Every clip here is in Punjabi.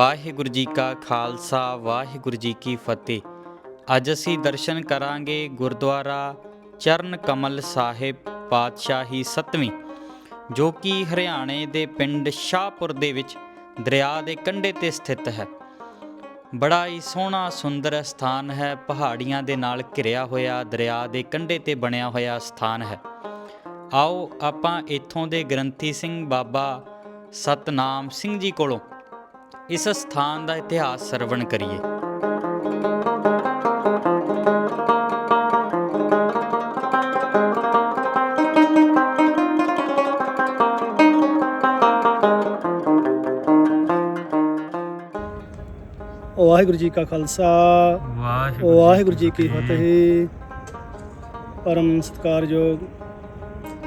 ਵਾਹਿਗੁਰੂ ਜੀ ਕਾ ਖਾਲਸਾ, ਵਾਹਿਗੁਰੂ ਜੀ ਕੀ ਫਤਿਹ। ਅੱਜ ਅਸੀਂ ਦਰਸ਼ਨ ਕਰਾਂਗੇ ਗੁਰਦੁਆਰਾ ਚਰਨ ਕਮਲ ਸਾਹਿਬ ਪਾਤਸ਼ਾਹੀ ਸਤਵੀਂ, ਜੋ ਕਿ ਹਰਿਆਣੇ ਦੇ ਪਿੰਡ ਸ਼ਾਹਪੁਰ ਦੇ ਵਿੱਚ ਦਰਿਆ ਦੇ ਕੰਢੇ ਤੇ ਸਥਿਤ ਹੈ। ਬੜਾ ਹੀ ਸੋਹਣਾ ਸੁੰਦਰ ਸਥਾਨ ਹੈ, ਪਹਾੜੀਆਂ ਦੇ ਨਾਲ ਘਿਰਿਆ ਹੋਇਆ ਦਰਿਆ ਦੇ ਕੰਢੇ ਤੇ ਬਣਿਆ ਹੋਇਆ ਸਥਾਨ ਹੈ। ਆਓ ਆਪਾਂ ਇੱਥੋਂ ਦੇ ਗ੍ਰੰਥੀ ਸਿੰਘ ਬਾਬਾ ਸਤਨਾਮ ਸਿੰਘ ਜੀ ਕੋਲੋਂ ਇਸ ਸਥਾਨ ਦਾ ਇਤਿਹਾਸ ਸਰਵਣ ਕਰੀਏ। ਵਾਹਿਗੁਰੂ ਜੀ ਕਾ ਖਾਲਸਾ। ਵਾਹਿਗੁਰੂ ਜੀ ਕੀ ਫਤਿਹ। ਪਰਮ ਸਤਿਕਾਰਯੋਗ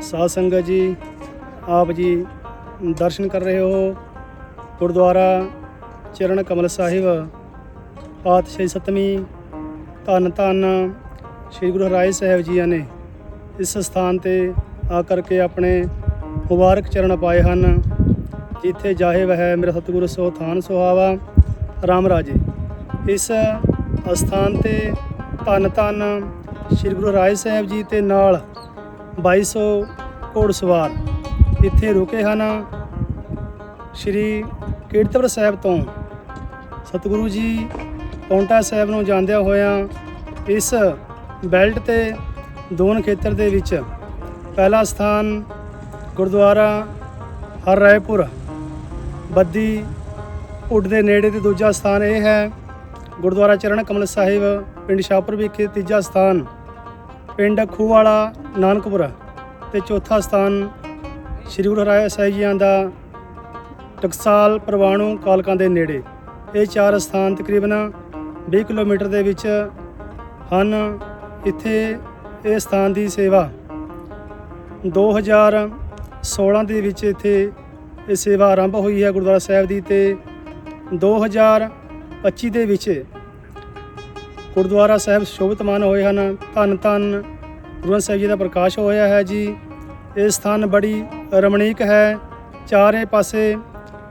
ਸਾਧ ਸੰਗਤ ਜੀ ਆਪ ਜੀ ਦਰਸ਼ਨ ਕਰ ਰਹੇ ਹੋ ਗੁਰਦੁਆਰਾ ਚਰਨ ਕਮਲ ਸਾਹਿਬ ਪਾਤਸ਼ਾਹੀ ਸਤਵੀਂ ਧੰਨ ਧੰਨ ਸ੍ਰੀ ਗੁਰੂ ਹਰਾਏ ਸਾਹਿਬ ਜੀਆਂ ਨੇ ਇਸ ਸਥਾਨ ਤੇ ਆ ਕਰਕੇ ਆਪਣੇ ਮੁਬਾਰਕ ਚਰਨ ਪਾਏ ਹਨ, ਜਿੱਥੇ ਜਾਹੇ ਵਹਿ ਮੇਰਾ ਸਤਿਗੁਰੂ ਸੋ ਥਾਨ ਸੁਹਾਵਾ। ਰਾਮ ਰਾਜੇ, ਇਸ ਅਸਥਾਨ ਤੇ ਧੰਨ ਧੰਨ ਸ੍ਰੀ ਗੁਰੂ ਰਾਏ ਸਾਹਿਬ ਜੀ ਤੇ ਨਾਲ 2200 ਘੋੜਸਵਾਰ ਇੱਥੇ ਰੁਕੇ ਹਨ। ਸ੍ਰੀ ਕੀਰਤਪੁਰ ਸਾਹਿਬ ਤੋਂ ਸਤਿਗੁਰੂ ਜੀ, ਪੌਂਟਾ ਸਾਹਿਬ ਨੂੰ ਜਾਂਦਿਆਂ ਹੋਇਆਂ ਇਸ ਬੈਲਟ ਤੇ ਦੋਨ ਖੇਤਰ ਦੇ ਵਿੱਚ ਪਹਿਲਾ ਸਥਾਨ ਗੁਰਦੁਆਰਾ ਹਰ ਰਾਏਪੁਰ ਬੱਦੀ ਉੱਡ ਦੇ ਨੇੜੇ ਤੇ ਦੂਜਾ ਸਥਾਨ ਇਹ ਹੈ। ਗੁਰਦੁਆਰਾ ਚਰਨ ਕਮਲ ਸਾਹਿਬ ਪਿੰਡ ਸ਼ਾਹਪੁਰ ਵਿਖੇ ਤੀਜਾ ਸਥਾਨ, ਪਿੰਡ ਖੂਵਾਲਾ, ਨਾਨਕਪੁਰ ਤੇ ਚੌਥਾ ਸਥਾਨ ਸ੍ਰੀ ਗੁਰੂ ਹਰਿ ਸਾਹਿਬ ਜੀਆਂ ਦਾ ਟਕਸਾਲ ਪ੍ਰਵਾਣੂ ਕਾਲਕਾਂ ਦੇ ਨੇੜੇ। ਇਹ ਚਾਰ ਸਥਾਨ ਤਕਰੀਬਨ 20 ਕਿਲੋਮੀਟਰ ਦੇ ਵਿੱਚ ਹਨ। ਇੱਥੇ ਇਹ ਸਥਾਨ ਦੀ ਸੇਵਾ 2016 ਦੇ ਵਿੱਚ ਇੱਥੇ ਇਹ ਸੇਵਾ ਆਰੰਭ ਹੋਈ ਹੈ ਗੁਰਦੁਆਰਾ ਸਾਹਿਬ ਦੀ ਤੇ 2025 ਦੇ ਵਿੱਚ ਗੁਰਦੁਆਰਾ ਸਾਹਿਬ ਸ਼ੋਭਤਮਾਨ ਹੋਏ ਹਨ। ਧੰਨ ਧੰਨ ਗੁਰੂ ਗ੍ਰੰਥ ਸਾਹਿਬ ਜੀ ਦਾ ਪ੍ਰਕਾਸ਼ ਹੋਇਆ ਹੈ ਜੀ। ਇਹ ਸਥਾਨ ਬੜੀ ਰਮਣੀਕ ਹੈ। ਚਾਰੇ ਪਾਸੇ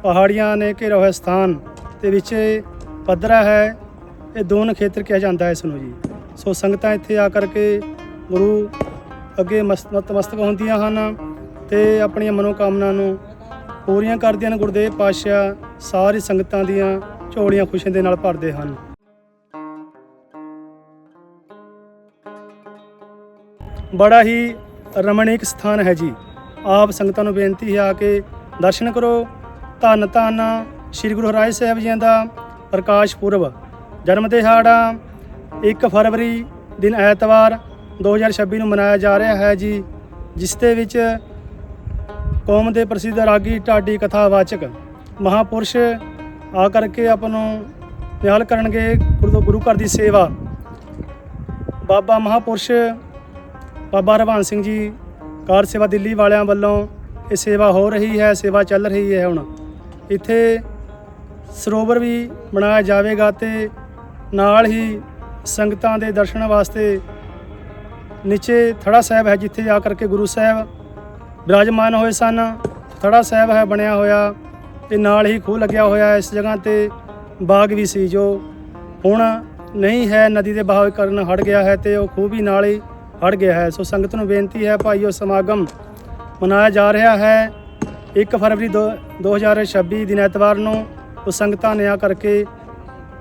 ਪਹਾੜੀਆਂ ਨੇ ਘੇਰਾ ਹੋਇਆ ਸਥਾਨ। ਤੇ ਵਿੱਚ ਪੱਧਰਾ ਹੈ, ਇਹ ਦੋਨ ਖੇਤਰ ਕਿਹਾ ਜਾਂਦਾ ਹੈ ਇਸ ਨੂੰ ਜੀ। ਸੋ ਸੰਗਤਾਂ ਇੱਥੇ ਆ ਕਰਕੇ ਗੁਰੂ ਅੱਗੇ ਮਸਤ- ਨਤਮਸਤਕ ਹੁੰਦੀਆਂ ਹਨ ਤੇ ਆਪਣੀਆਂ ਮਨੋਕਾਮਨਾ ਨੂੰ ਪੂਰੀਆਂ ਕਰਦੀਆਂ ਨੇ ਗੁਰਦੇਵ ਪਾਤਸ਼ਾਹ ਸਾਰੀ ਸੰਗਤਾਂ ਦੀਆਂ ਝੋਲੀਆਂ ਖੁਸ਼ੀਆਂ ਦੇ ਨਾਲ ਭਰਦੇ ਹਨ। ਬੜਾ ਹੀ ਰਮਣੀਕ ਸਥਾਨ ਹੈ ਜੀ। ਆਪ ਸੰਗਤਾਂ ਨੂੰ ਬੇਨਤੀ ਹੈ ਆ ਕੇ ਦਰਸ਼ਨ ਕਰੋ। ਧੰਨ ਧੰਨ ਸ੍ਰੀ ਗੁਰੂ ਹਰਿ ਸਾਹਿਬ ਜੀ ਦਾ ਪ੍ਰਕਾਸ਼ ਪੁਰਬ, ਜਨਮ ਦਿਹਾੜਾ 1 ਫਰਵਰੀ ਦਿਨ ਐਤਵਾਰ 2026 ਨੂੰ ਮਨਾਇਆ ਜਾ ਰਿਹਾ ਹੈ ਜੀ, ਜਿਸ ਦੇ ਵਿੱਚ ਕੌਮ ਦੇ ਪ੍ਰਸਿੱਧ ਰਾਗੀ ਢਾਡੀ ਕਥਾਵਾਚਕ ਮਹਾਪੁਰਸ਼ ਆ ਕਰਕੇ ਆਪ ਨੂੰ ਨਿਹਾਲ ਕਰਨਗੇ ਗੁਰੂ ਗੁਰੂ ਘਰ ਦੀ ਸੇਵਾ। ਬਾਬਾ ਮਹਾਪੁਰਸ਼ ਬਾਬਾ ਰਵਾਨ ਸਿੰਘ ਜੀ, ਕਾਰ ਸੇਵਾ ਦਿੱਲੀ ਵਾਲਿਆਂ ਵੱਲੋਂ ਇਹ ਸੇਵਾ ਹੋ ਰਹੀ ਹੈ, ਸੇਵਾ ਚੱਲ ਰਹੀ ਹੈ ਹੁਣ। ਇੱਥੇ ਸਰੋਵਰ ਵੀ ਬਣਾਇਆ ਜਾਵੇਗਾ ਤੇ ਨਾਲ ਹੀ ਸੰਗਤਾਂ ਦੇ ਦਰਸ਼ਨ ਵਾਸਤੇ ਨੀਚੇ ਥੜਾ ਸਾਹਿਬ ਹੈ ਜਿੱਥੇ ਜਾ ਕਰਕੇ ਗੁਰੂ ਸਾਹਿਬ ਬਿਰਾਜਮਾਨ ਹੋਏ ਸਨ। ਥੜਾ ਸਾਹਿਬ ਹੈ ਬਣਿਆ ਹੋਇਆ, ਤੇ ਨਾਲ ਹੀ ਖੂਹ ਲੱਗਿਆ ਹੋਇਆ ਇਸ ਜਗ੍ਹਾ ਤੇ। ਬਾਗ ਵੀ ਸੀ ਜੋ ਹੁਣ ਨਹੀਂ ਹੈ, ਨਦੀ ਦੇ ਬਹਾਵ ਕਰਨ ਹਟ ਗਿਆ ਹੈ ਤੇ ਉਹ ਖੂਹ ਵੀ ਨਾਲ ਹੀ ਹਟ ਗਿਆ ਹੈ। ਸੋ ਸੰਗਤ ਨੂੰ ਬੇਨਤੀ ਹੈ ਭਾਈਓ, ਸਮਾਗਮ ਮਨਾਇਆ ਜਾ ਰਿਹਾ ਹੈ। 1 ਫਰਵਰੀ ਦੋ- 2026 ਦਿਨ ਐਤਵਾਰ ਨੂੰ ਉਹ ਸੰਗਤਾਂ ਨੇ ਆ ਕਰਕੇ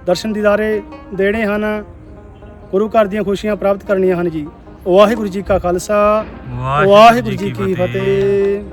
ਦਰਸ਼ਨ ਦੀਦਾਰੇ ਦੇਣੇ ਹਨ। ਗੁਰੂ ਘਰ ਦੀਆਂ ਖੁਸ਼ੀਆਂ ਪ੍ਰਾਪਤ ਕਰਨੀਆਂ ਹਨ ਜੀ। ਵਾਹਿਗੁਰੂ ਜੀ ਕਾ ਖਾਲਸਾ। ਵਾਹਿਗੁਰੂ ਜੀ ਕੀ ਫਤਿਹ।